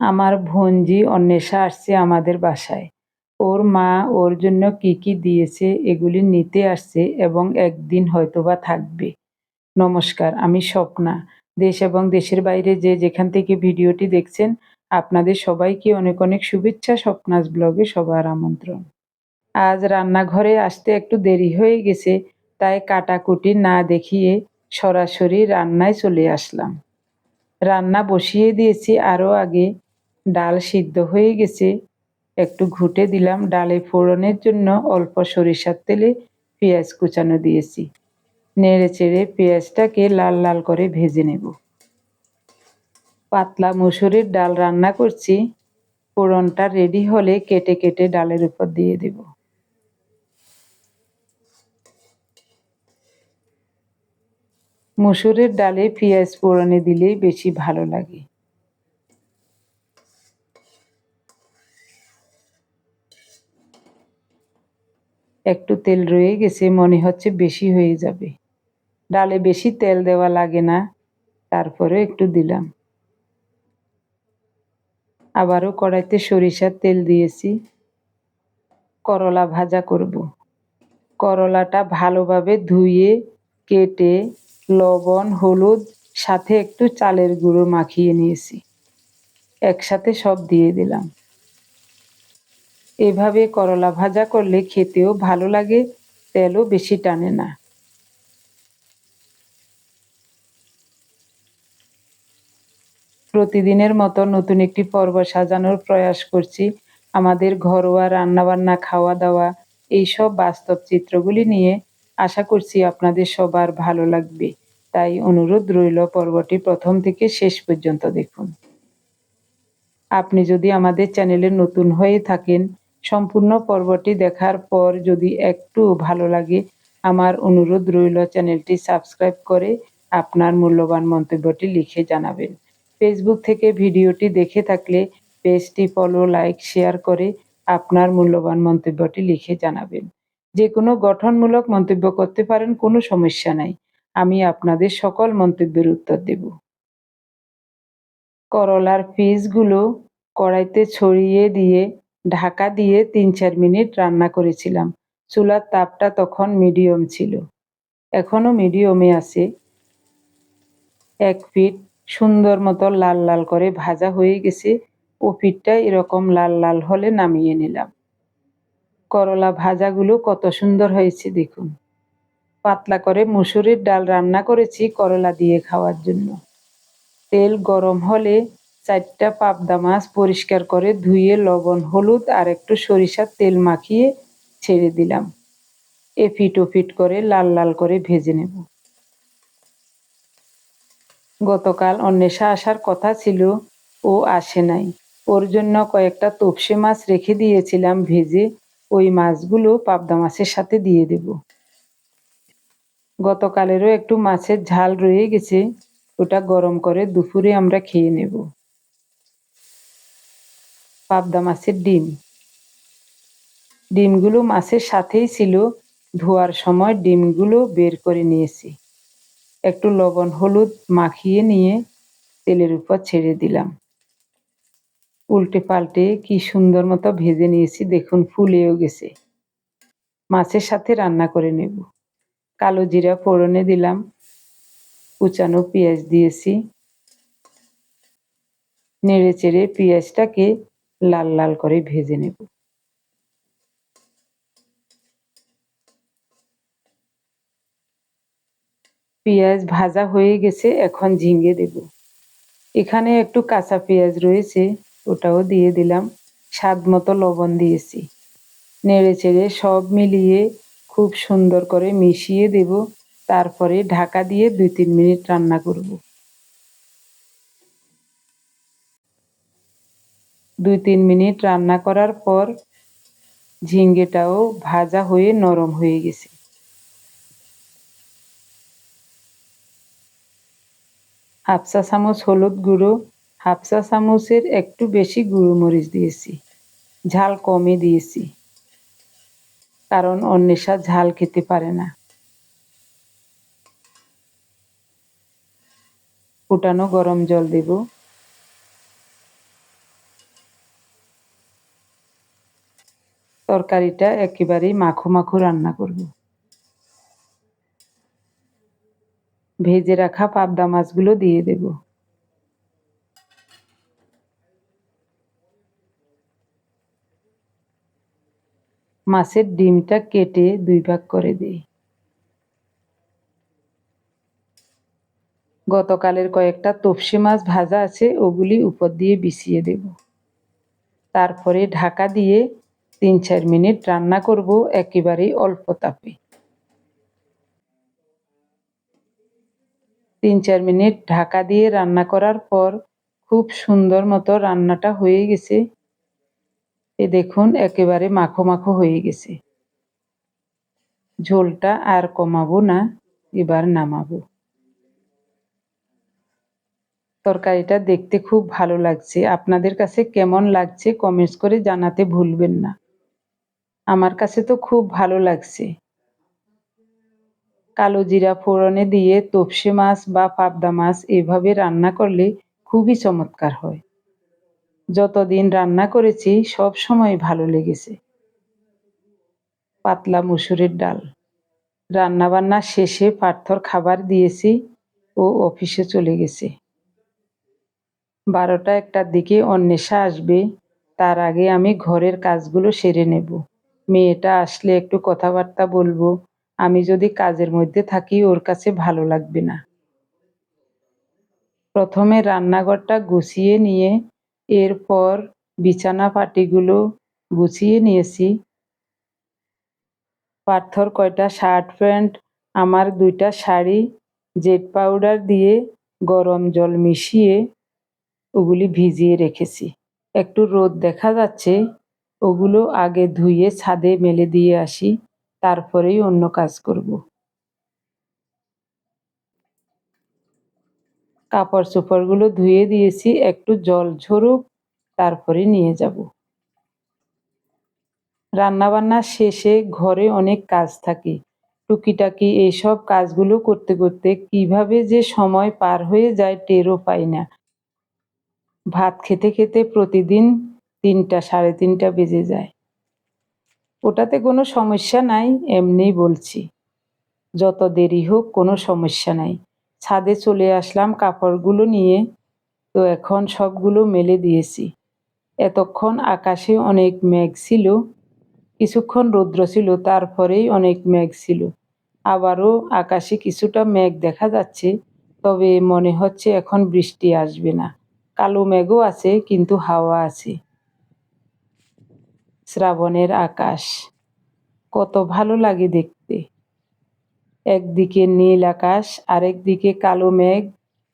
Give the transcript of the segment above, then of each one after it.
আমার ভঞ্জি অন্বেষা আসছে আমাদের বাসায়। ওর মা ওর জন্য কি কি দিয়েছে এগুলি নিতে আসছে এবং একদিন হয়তোবা থাকবে। নমস্কার, আমি স্বপ্না। দেশ এবং দেশের বাইরে যে যেখান থেকে ভিডিওটি দেখছেন, আপনাদের সবাইকে অনেক অনেক শুভেচ্ছা, স্বপ্নাস ব্লগে সবার আমন্ত্রণ। আজ রান্নাঘরে আসতে একটু দেরি হয়ে গেছে, তাই কাটাকুটি না দেখিয়ে সরাসরি রান্নায় চলে আসলাম। রান্না বসিয়ে দিয়েছি আরও আগে। ডাল সিদ্ধ হয়ে গেছে। একটু ঘুটে দিলাম ডালে ফোড়নের জন্য অল্প সরিষার তেলে পেঁয়াজ কুচানো দিয়েছি। নেড়ে চেড়ে পেঁয়াজটাকে লাল লাল করে ভেজে নেব। পাতলা মুসুরির ডাল রান্না করছি। ফোড়নটা রেডি হলে কেটে কেটে ডালের উপর দিয়ে দেব। মুসুরের ডালে পেঁয়াজ ফোড়নে দিলেই বেশি ভালো লাগে। একটু তেল রয়ে গেছে, মনে হচ্ছে বেশি হয়ে যাবে। ডালে বেশি তেল দেওয়া লাগে না তারপরে একটু দিলাম। আবারও কড়াইতে সরিষার তেল দিয়েছি। করলা ভাজা করব। করলাটা ভালোভাবে ধুয়ে, কেটে, লবণ, হলুদ, সাথে একটু চালের গুঁড়ো মাখিয়ে নিয়েছি। একসাথে সব দিয়ে দিলাম। এভাবে করলা ভাজা করলে খেতেও ভালো লাগে, তেলও বেশি টানে না। প্রতিদিনের মতো নতুন একটি পর্ব সাজানোর প্রয়াস করছি। আমাদের ঘরোয়া রান্নাবান্না খাওয়া দাওয়া এইসব বাস্তব চিত্রগুলি নিয়ে আশা করছি আপনাদের সবার ভালো লাগবে। তাই অনুরোধ রইল পর্বটি প্রথম থেকে শেষ পর্যন্ত দেখুন। আপনি যদি আমাদের চ্যানেলে নতুন হয়ে থাকেন সম্পূর্ণ পর্বটি দেখার পর যদি একটু ভালো লাগে, আমার অনুরোধ রইল চ্যানেলটি সাবস্ক্রাইব করে আপনার মূল্যবান মন্তব্যটি লিখে জানাবেন। ফেসবুক থেকে ভিডিওটি দেখে থাকলে পেজটি ফলো লাইক শেয়ার করে আপনার মূল্যবান মন্তব্যটি লিখে জানাবেন। যে কোনো গঠনমূলক মন্তব্য করতে পারেন, কোনো সমস্যা নাই। আমি আপনাদের সকল মন্তব্যের উত্তর দেব। করলার পিসগুলো কড়াইতে ছড়িয়ে দিয়ে ঢাকা দিয়ে তিন চার মিনিট রান্না করেছিলাম। চুলার তাপটা তখন মিডিয়াম ছিল। এখনও মিডিয়ামে আছে। এক ফিট সুন্দর মতো লাল লাল করে ভাজা হয়ে গেছে। ও পিঠটা এরকম লাল লাল হলে নামিয়ে নিলাম। করলা ভাজাগুলো কত সুন্দর হয়েছে দেখুন। পাতলা করে মুসুরির ডাল রান্না করেছি করলা দিয়ে খাওয়ার জন্য। তেল গরম হলে চারটা পাবদা মাছ পরিষ্কার করে ধুয়ে লবণ, হলুদ আর একটু সরিষার তেল মাখিয়ে ছেড়ে দিলাম। এফিট ওফিট করে লাল লাল করে ভেজে নেব। গতকাল অন্বেষা আসার কথা ছিল, ও আসে নাই। ওর জন্য কয়েকটা তপসে মাছ রেখে দিয়েছিলাম ভেজে, ওই মাছগুলো পাবদা মাছের সাথে দিয়ে দেব। গতকালেরও একটু মাছের ঝাল রয়ে গেছে, ওটা গরম করে দুপুরে আমরা খেয়ে নেব। পাবদা মাছের ডিম। ডিমগুলো মাছের সাথেই ছিল। ধোয়ার সময় ডিমগুলো বের করে নিয়েছি। একটু লবণ, হলুদ মাখিয়ে নিয়ে তেলের উপর ছেড়ে দিলাম। উল্টে পাল্টে কি সুন্দর মতো ভেজে নিয়েছি, দেখুন, ফুলেও গেছে। মাছের সাথে রান্না করে নেব। কালো জিরা ফোড়নে দিলাম। কুচানো পেঁয়াজ দিয়েছি। নেড়ে চেড়ে পেঁয়াজটাকে লাল লাল করে ভেজে নেব। পেঁয়াজ ভাজা হয়ে গেছে, এখন ঝিঙ্গে দেব। এখানে একটু কাঁচা পেঁয়াজ রয়েছে, ওটাও দিয়ে দিলাম। স্বাদ মতো লবণ দিয়েছি। নেড়ে চেড়ে সব মিলিয়ে খুব সুন্দর করে মিশিয়ে দেব। তারপরে ঢাকা দিয়ে দুই তিন মিনিট রান্না করব। দুই তিন মিনিট রান্না করার পর ঝিঙ্গেটাও ভাজা হয়ে নরম হয়ে গেছে। হাফসা চামচ হলুদ গুঁড়ো হাফসা চামচের একটু বেশি গুঁড়ো মরিচ দিয়েছি। ঝাল কমই দিয়েছি, কারণ অন্বেষা ঝাল খেতে পারে না। ফুটানো গরম জল দেব। তরকারিটা একেবারেই মাখো মাখো রান্না করব। ভেজে রাখা পাবদা মাছগুলো দিয়ে দেব। মাছের ডিমটা কেটে দুই ভাগ করে দিই। গতকালের কয়েকটা তপসি মাছ ভাজা আছে, ওগুলি উপর দিয়ে বিছিয়ে দেব। তারপরে ঢাকা দিয়ে তিন চার মিনিট রান্না করব একেবারেই অল্প তাপে। তিন চার মিনিট ঢাকা দিয়ে রান্না করার পর খুব সুন্দর মতো রান্নাটা হয়ে গেছে। এ দেখুন, একেবারে মাখো মাখো হয়ে গেছে। ঝোলটা আর কমাবো না, এবার নামাবো। তরকারিটা দেখতে খুব ভালো লাগছে। আপনাদের কাছে কেমন লাগছে কমেন্টস করে জানাতে ভুলবেন না। আমার কাছে তো খুব ভালো লাগছে। কালো জিরা ফোড়নে দিয়ে তপসে মাছ বা পাবদা মাছ এভাবে রান্না করলে খুবই চমৎকার হয়। যতদিন রান্না করেছি, সব সময় ভালো লেগেছে। পাতলা মুসুরের ডাল। রান্নাবান্না শেষে পার্থর খাবার দিয়েছি ও অফিসে চলে গেছে। বারোটা একটার দিকে অন্বেষা আসবে, তার আগে আমি ঘরের কাজগুলো সেরে নেব। মেয়েটা আসলে একটু কথাবার্তা বলব। আমি যদি কাজের মধ্যে থাকি, ওর কাছে ভালো লাগবে না। প্রথমে রান্নাঘরটা গুছিয়ে নিয়ে, এরপর বিছানা পাটিগুলো গুছিয়ে নিয়েছি। পাথর কয়টা? শার্ট প্যান্ট, আমার দুইটা শাড়ি জেট পাউডার দিয়ে গরম জল মিশিয়ে ওগুলি ভিজিয়ে রেখেছি। একটু রোদ দেখা যাচ্ছে ওগুলো আগে ধুয়ে ছাদে মেলে দিয়ে আসি, তারপরেই অন্য কাজ করব। কাপড় চোপড়গুলো ধুয়ে দিয়েছি, একটু জল ঝরুক, তারপরে নিয়ে যাব। রান্নাবান্না শেষে ঘরে অনেক কাজ থাকে। টুকিটাকি এইসব কাজগুলো করতে করতে কীভাবে যে সময় পার হয়ে যায় টেরও পাই না। ভাত খেতে খেতে প্রতিদিন তিনটা, সাড়ে তিনটা বেজে যায়। ওটাতে কোনো সমস্যা নাই, এমনিই বলছি। যত দেরি হোক, কোনো সমস্যা নাই। ছাদে চলে আসলাম কাপড়গুলো নিয়ে, তো এখন সবগুলো মেলে দিয়েছি। এতক্ষণ আকাশে অনেক মেঘ ছিল, কিছুক্ষণ রৌদ্র ছিল, তারপরেই অনেক মেঘ ছিল। আবারও আকাশে কিছুটা মেঘ দেখা যাচ্ছে, তবে মনে হচ্ছে এখন বৃষ্টি আসবে না। কালো মেঘও আছে, কিন্তু হাওয়া আছে। শ্রাবণের আকাশ। কত ভালো লাগে দেখতে। একদিকে নীল আকাশ আরেক দিকে কালো মেঘ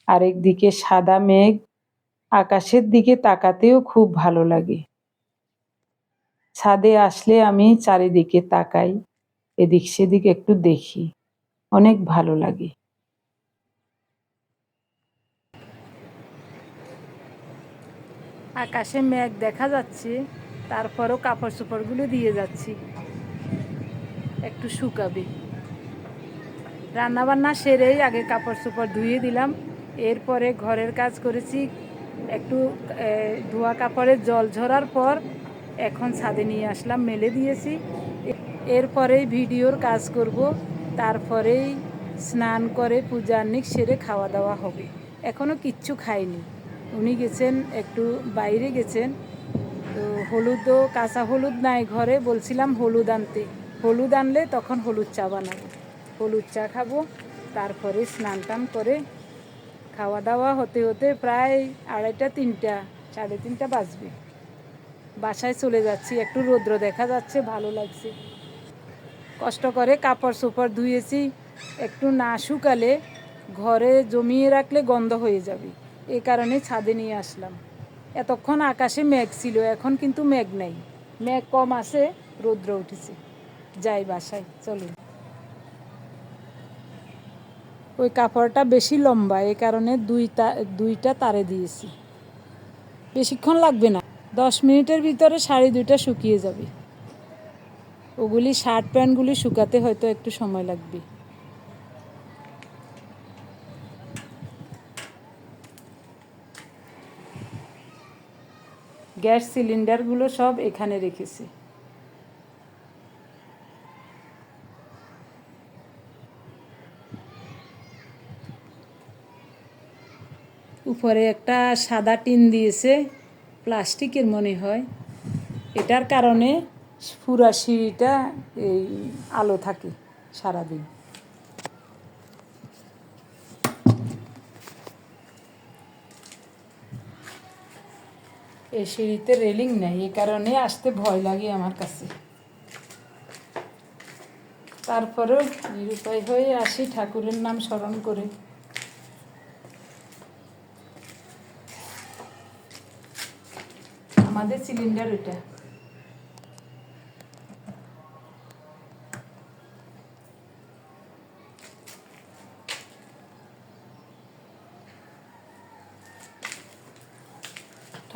আরেক দিকে সাদা মেঘ। আকাশের দিকে তাকাতেও খুব ভালো লাগে। ছাদে আসলে আমি চারিদিকে তাকাই, এদিক সেদিক একটু দেখি। অনেক ভালো লাগে। আকাশে মেঘ দেখা যাচ্ছে। তারপরও কাপড় চোপড়গুলো দিয়ে যাচ্ছি। একটু শুকাবে। রান্নাবান্না সেরেই আগে কাপড় চোপড় ধুয়ে দিলাম। এরপরে ঘরের কাজ করেছি। একটু ধোয়া কাপড়ের জল ঝরার পর এখন ছাদে নিয়ে আসলাম, মেলে দিয়েছি। এরপরেই ভিডিওর কাজ করব। তারপরেই স্নান করে পূজার্নিক সেরে খাওয়া দাওয়া হবে। এখনও কিচ্ছু খাইনি। উনি গেছেন, একটু বাইরে গেছেন। তো হলুদও কাঁচা হলুদ নাই ঘরে, বলছিলাম হলুদ আনতে। হলুদ আনলে তখন হলুদ চা বানাবো হলুদ চা খাব, তারপরে স্নান টান করে খাওয়া দাওয়া হতে হতে প্রায় আড়াইটা, তিনটা, সাড়ে তিনটা বাজবে। বাসায় চলে যাচ্ছি, একটু রৌদ্র দেখা যাচ্ছে, ভালো লাগছে। কষ্ট করে কাপড় চোপড় ধুয়েছি, একটু না শুকালে ঘরে জমিয়ে রাখলে গন্ধ হয়ে যাবে। এ কারণে ছাদে নিয়ে আসলাম। এতক্ষণ আকাশে মেঘ ছিল, এখন কিন্তু মেঘ নেই। মেঘ কম আছে, রৌদ্র উঠেছে। যাই বাসায়, চলুন। ওই কাপড়টা বেশি লম্বা, এ কারণে দুইটা দুইটা তারে দিয়েছি। বেশিক্ষণ লাগবে না, দশ মিনিটের ভিতরে শাড়ি দুইটা শুকিয়ে যাবে। ওগুলি শার্ট প্যান্টগুলি শুকাতে হয়তো একটু সময় লাগবে। গ্যাস সিলিন্ডারগুলো সব এখানে রেখেছি। উপরে একটা সাদা টিন দিয়েছে, প্লাস্টিকের মনে হয়। এটার কারণে পুরা সিঁড়িটা এই আলো থাকে সারাদিন। এই সিঁড়িতে রেলিং নেই, এ কারণে আসতে ভয় লাগে আমার কাছে। তারপরেও নিরুপায় হয়ে আসি ঠাকুরের নাম স্মরণ করে। আমাদের সিলিন্ডার ওইটা।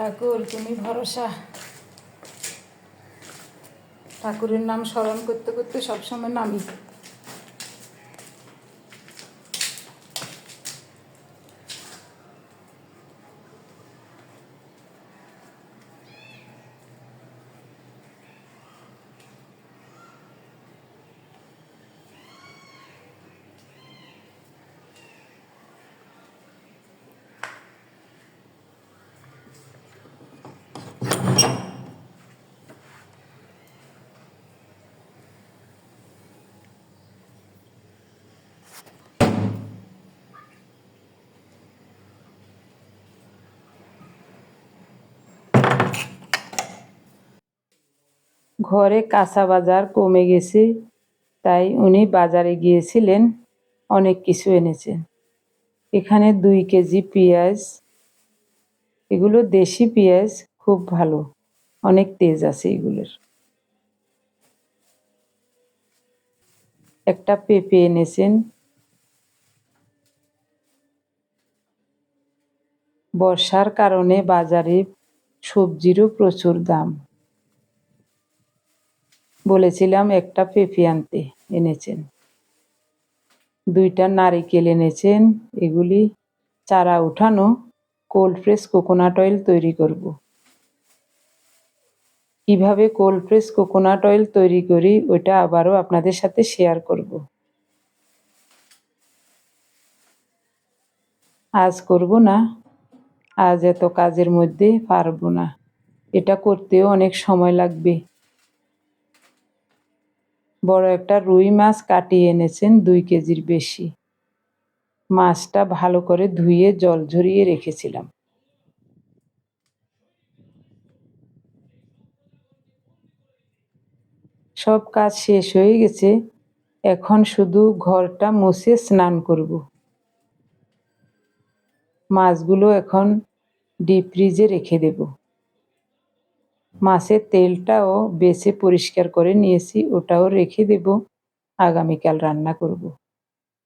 ঠাকুর তুমি ভরসা। ঠাকুরের নাম স্মরণ করতে করতে সবসময় নামি। ঘরে কাঁচা বাজার কমে গেছে, তাই উনি বাজারে গিয়েছিলেন, অনেক কিছু এনেছেন। এখানে দুই কেজি পেঁয়াজ, এগুলো দেশি পেঁয়াজ, খুব ভালো, অনেক তেজ আছে এগুলোর। একটা পেঁপে এনেছেন, বর্ষার কারণে বাজারে সবজিরও প্রচুর দাম। বলেছিলাম, একটা পেঁপে আনতে এনেছেন। দুইটা নারিকেল এনেছেন। এগুলি চারা উঠানো কোল্ড প্রেস কোকোনাট অয়েল তৈরি করব। কীভাবে কোল্ড প্রেস কোকোনাট অয়েল তৈরি করি ওটা আবারও আপনাদের সাথে শেয়ার করব। আজ করব না। আজ এত কাজের মধ্যে পারব না। এটা করতেও অনেক সময় লাগবে। বড় একটা রুই মাছ কাটিয়ে এনেছেন দুই কেজির বেশি। মাছটা ভালো করে ধুয়ে জল ঝরিয়ে রেখেছিলাম। সব কাজ শেষ হয়ে গেছে। এখন শুধু ঘরটা মুছে স্নান করব। মাছগুলো এখন ডিপ ফ্রিজে রেখে দেব। মাছের তেলটাও বেছে পরিষ্কার করে নিয়েছি, ওটাও রেখে দেব। আগামীকাল রান্না করব।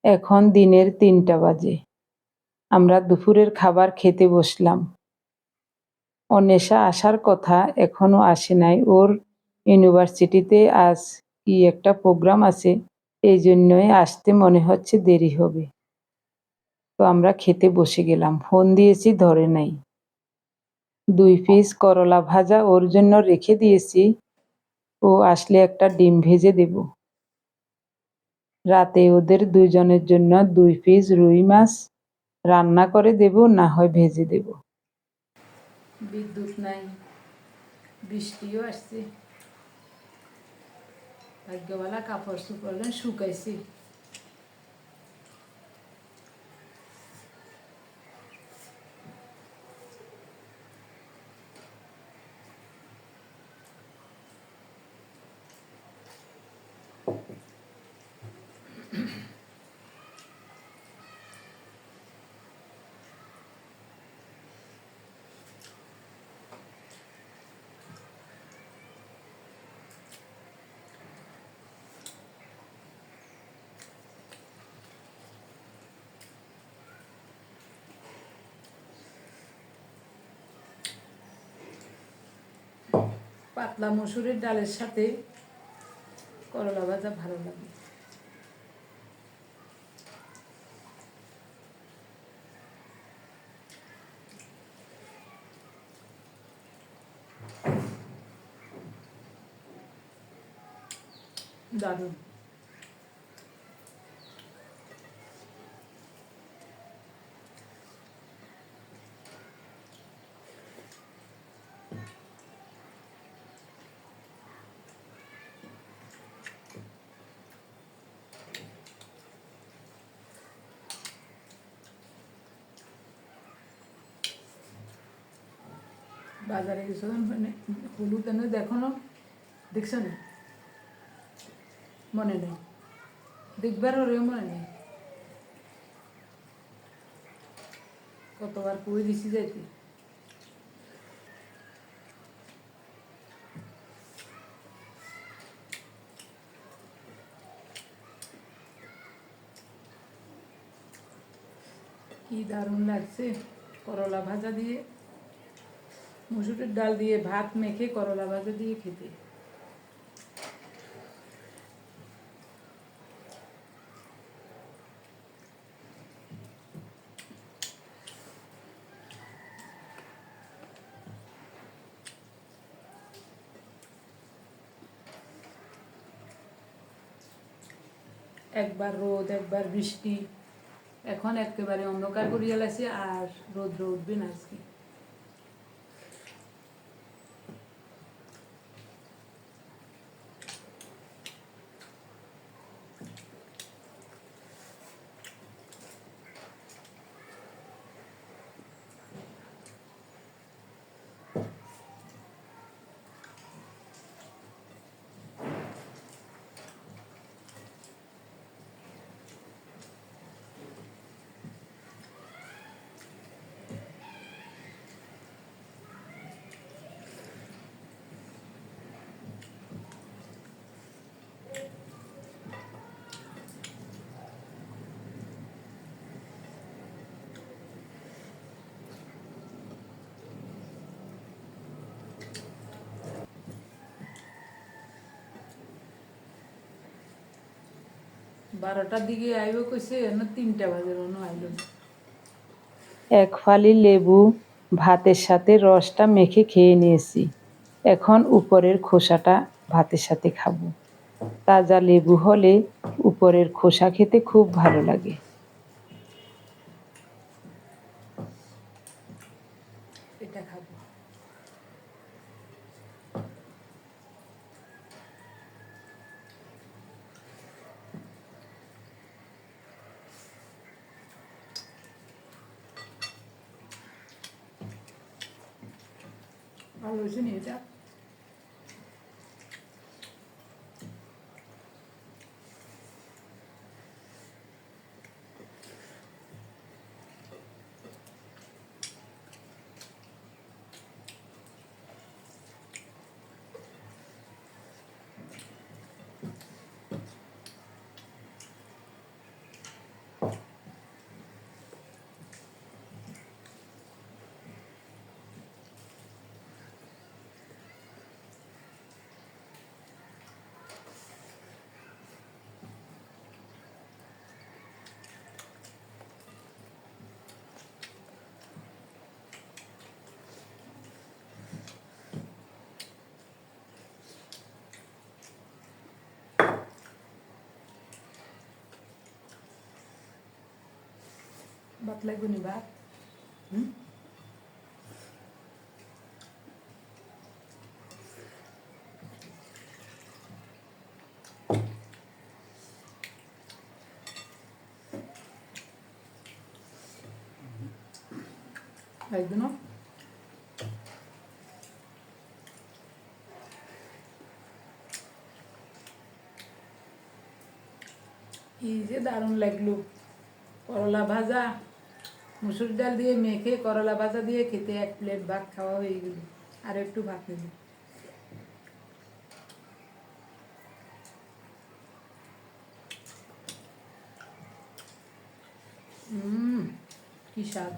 এখন দিনের তিনটা বাজে। আমরা দুপুরের খাবার খেতে বসলাম। অন্বেষা আসার কথা এখনও আসে নাই। ওর ইউনিভার্সিটিতে আজ কি একটা প্রোগ্রাম আছে, এই জন্যই আসতে মনে হচ্ছে দেরি হবে। তো আমরা খেতে বসে গেলাম। ফোন দিয়েছি, ধরে নাই। দুই পিস করলা ভাজা ওর জন্য রেখে দিয়েছি। ও আসলে একটা ডিম ভেজে দেব। রাতে ওদের দুইজনের জন্য দুই পিস রুই মাছ রান্না করে দেব, না হয় ভেজে দেব। বিদ্যুৎ নাই, বৃষ্টিও আসছে। ভাগ্যওয়ালা কাপড় চোপড় শুকাইছি। পাতলা মসুরের ডালের সাথে করলা ভাজা ভালো লাগে। দারুণ। বাজারে গেছো মানে হলুদ এনে দেখো না দেখছ না? মনে নেই। দেখবার ওরেও মনে নেই। কতবার কই দিছি যাইতে? কি দারুণ লাগছে, করলা ভাজা দিয়ে। মুসুরির ডাল দিয়ে ভাত মেখে করলা ভাজা দিয়ে খেতে। একবার রোদ, একবার বৃষ্টি, এখন একেবারে অন্ধকার করিয়া লাগছে আর রোদ্র উঠবে না আজকে। বারোটার দিকে আইব কইছে তিনটা বাজে মনে আইল। এক ফালি লেবু, ভাতের সাথে রসটা মেখে খেয়ে নিয়েছি। এখন উপরের খোসাটা ভাতের সাথে খাব। তাজা লেবু হলে উপরের খোসা খেতে খুব ভালো লাগে এটা খাব ভালো হয়েছে নি এটা ভাত লাগবে নি ভাত হুম? লাগবে এই যে দারুণ লাগল করলা ভাজা। মুসুর ডাল দিয়ে মেখে, করলা ভাজা দিয়ে খেতে এক প্লেট ভাত খাওয়া হয়ে গেল। আর একটু ভাত নিল কি স্বাদ?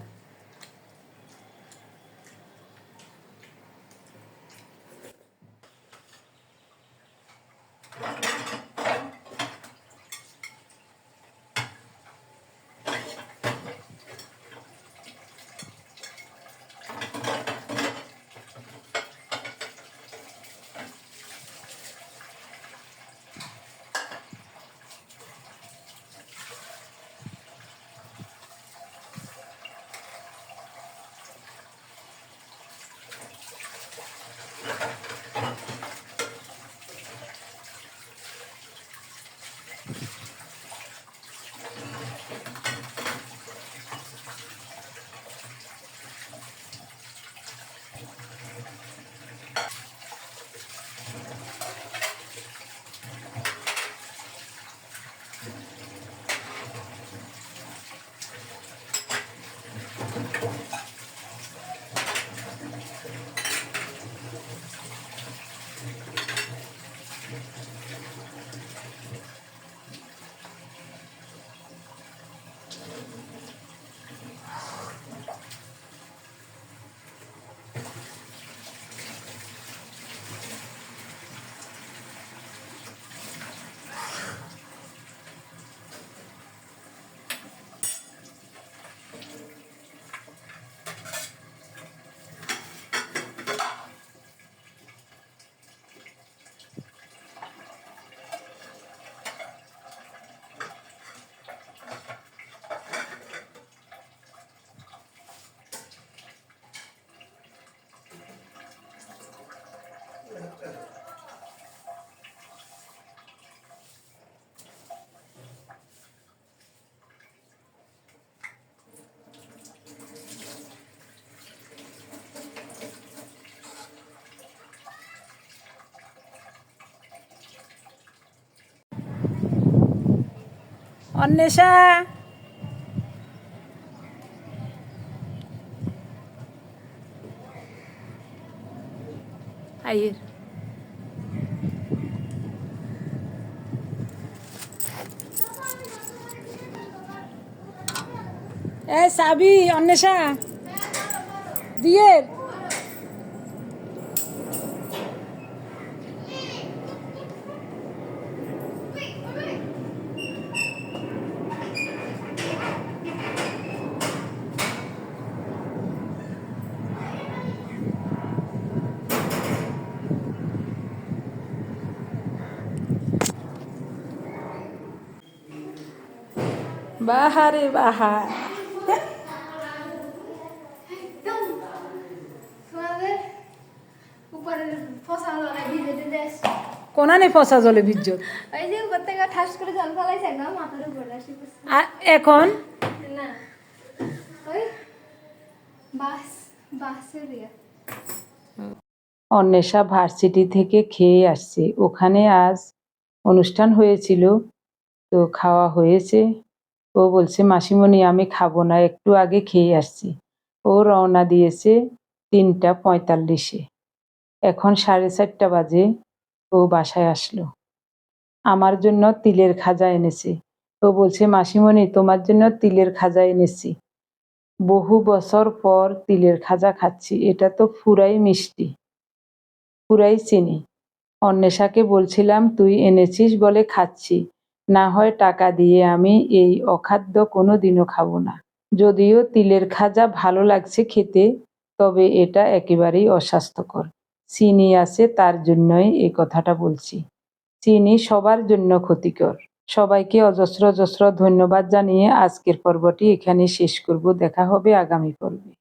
অন্বেষা। আইয়ের এ সাবি অন্বেষা। দিয়ে বাহারে বাহা একদম তোমাদের উপরের ফসা জলে ভিজে দিতে এসছে। কোনানে ফসা জলে বিজ্জত ওই যে উপর থেকে ঠাস করে জল একদম মাথার উপরে আসি পড়ছে। আর এখন? অন্বেষা ভার্সিটি থেকে খেয়ে আসছে। ওখানে আজ অনুষ্ঠান হয়েছিল, তো খাওয়া হয়েছে। ও বলছে, মাসিমণি, আমি খাব না, একটু আগে খেয়ে আসছি। ও রওনা দিয়েছে তিনটা পঁয়তাল্লিশে। এখন সাড়ে চারটা বাজে, ও বাসায় আসলো। আমার জন্য তিলের খাজা এনেছে। ও বলছে, মাসিমণি, তোমার জন্য তিলের খাজা এনেছি। বহু বছর পর তিলের খাজা খাচ্ছি, এটা তো ফুরাই মিষ্টি ফুরাই চিনি। অন্বেষাকে বলছিলাম, তুই এনেছিস বলে খাচ্ছি। না হয় টাকা দিয়ে আমি এই অখাদ্য কোনো দিনও খাব না। যদিও তিলের খাজা ভালো লাগছে খেতে, তবে এটা একেবারেই অস্বাস্থ্যকর। চিনি আছে তার জন্যই এই কথাটা বলছি। চিনি সবার জন্য ক্ষতিকর। সবাইকে অজস্র অজস্র ধন্যবাদ জানিয়ে আজকের পর্বটি এখানে শেষ করব। দেখা হবে আগামী পর্বে।